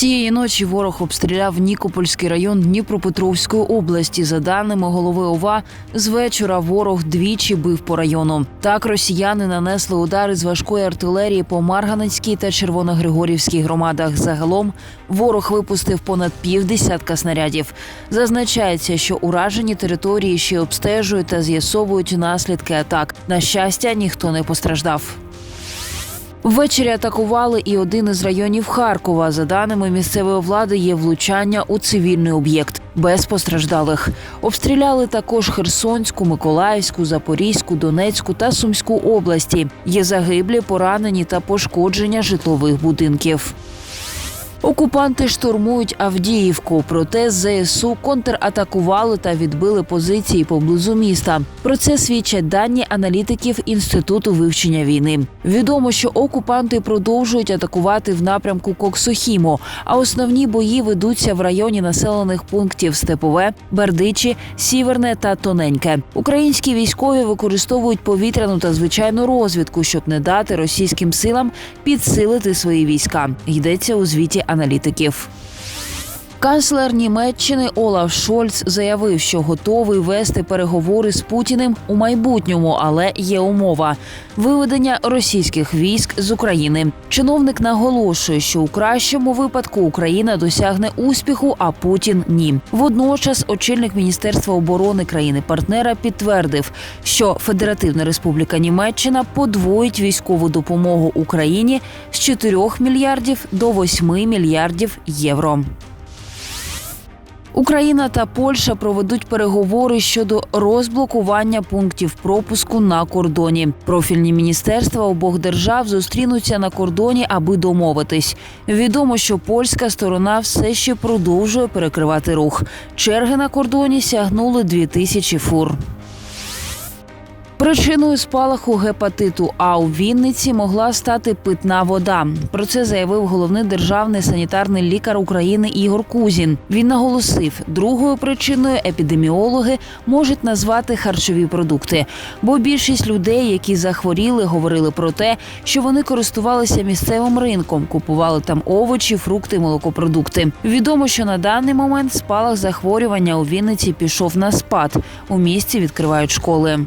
Тієї ночі ворог обстріляв Нікопольський район Дніпропетровської області. За даними голови ОВА, з вечора ворог двічі бив по району. Так росіяни нанесли удари з важкої артилерії по Марганецькій та Червоногригорівській громадах. Загалом ворог випустив понад півдесятка снарядів. Зазначається, що уражені території ще обстежують та з'ясовують наслідки атак. На щастя, ніхто не постраждав. Ввечері атакували і один із районів Харкова. За даними місцевої влади, є влучання у цивільний об'єкт без постраждалих. Обстріляли також Херсонську, Миколаївську, Запорізьку, Донецьку та Сумську області. Є загиблі, поранені та пошкодження житлових будинків. Окупанти штурмують Авдіївку. Проте ЗСУ контратакували та відбили позиції поблизу міста. Про це свідчать дані аналітиків інституту вивчення війни. Відомо, що окупанти продовжують атакувати в напрямку Коксохіму, а основні бої ведуться в районі населених пунктів Степове, Бердичі, Сіверне та Тоненьке. Українські військові використовують повітряну та звичайну розвідку, щоб не дати російським силам підсилити свої війська. Йдеться у звіті аналітиків. Канцлер Німеччини Олаф Шольц заявив, що готовий вести переговори з Путіним у майбутньому, але є умова виведення російських військ з України. Чиновник наголошує, що у кращому випадку Україна досягне успіху, а Путін ні. Водночас, очільник міністерства оборони країни-партнера підтвердив, що Федеративна Республіка Німеччина подвоїть військову допомогу Україні з 4 мільярдів до 8 мільярдів євро. Україна та Польща проведуть переговори щодо розблокування пунктів пропуску на кордоні. Профільні міністерства обох держав зустрінуться на кордоні, аби домовитись. Відомо, що польська сторона все ще продовжує перекривати рух. Черги на кордоні сягнули 2000 фур. Причиною спалаху гепатиту А у Вінниці могла стати питна вода. Про це заявив головний державний санітарний лікар України Ігор Кузін. Він наголосив, другою причиною епідеміологи можуть назвати харчові продукти, бо більшість людей, які захворіли, говорили про те, що вони користувалися місцевим ринком, купували там овочі, фрукти, молокопродукти. Відомо, що на даний момент спалах захворювання у Вінниці пішов на спад. У місті відкривають школи.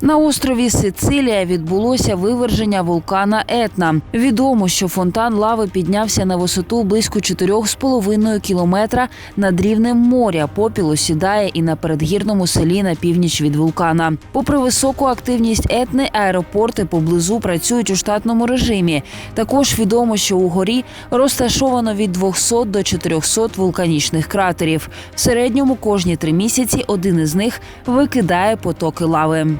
На острові Сицилія відбулося виверження вулкана Етна. Відомо, що фонтан лави піднявся на висоту близько 4,5 кілометра над рівнем моря. Попіл осідає і на передгірному селі на північ від вулкана. Попри високу активність етни, аеропорти поблизу працюють у штатному режимі. Також відомо, що у горі розташовано від 200 до 400 вулканічних кратерів. В середньому кожні три місяці один із них викидає потоки лави.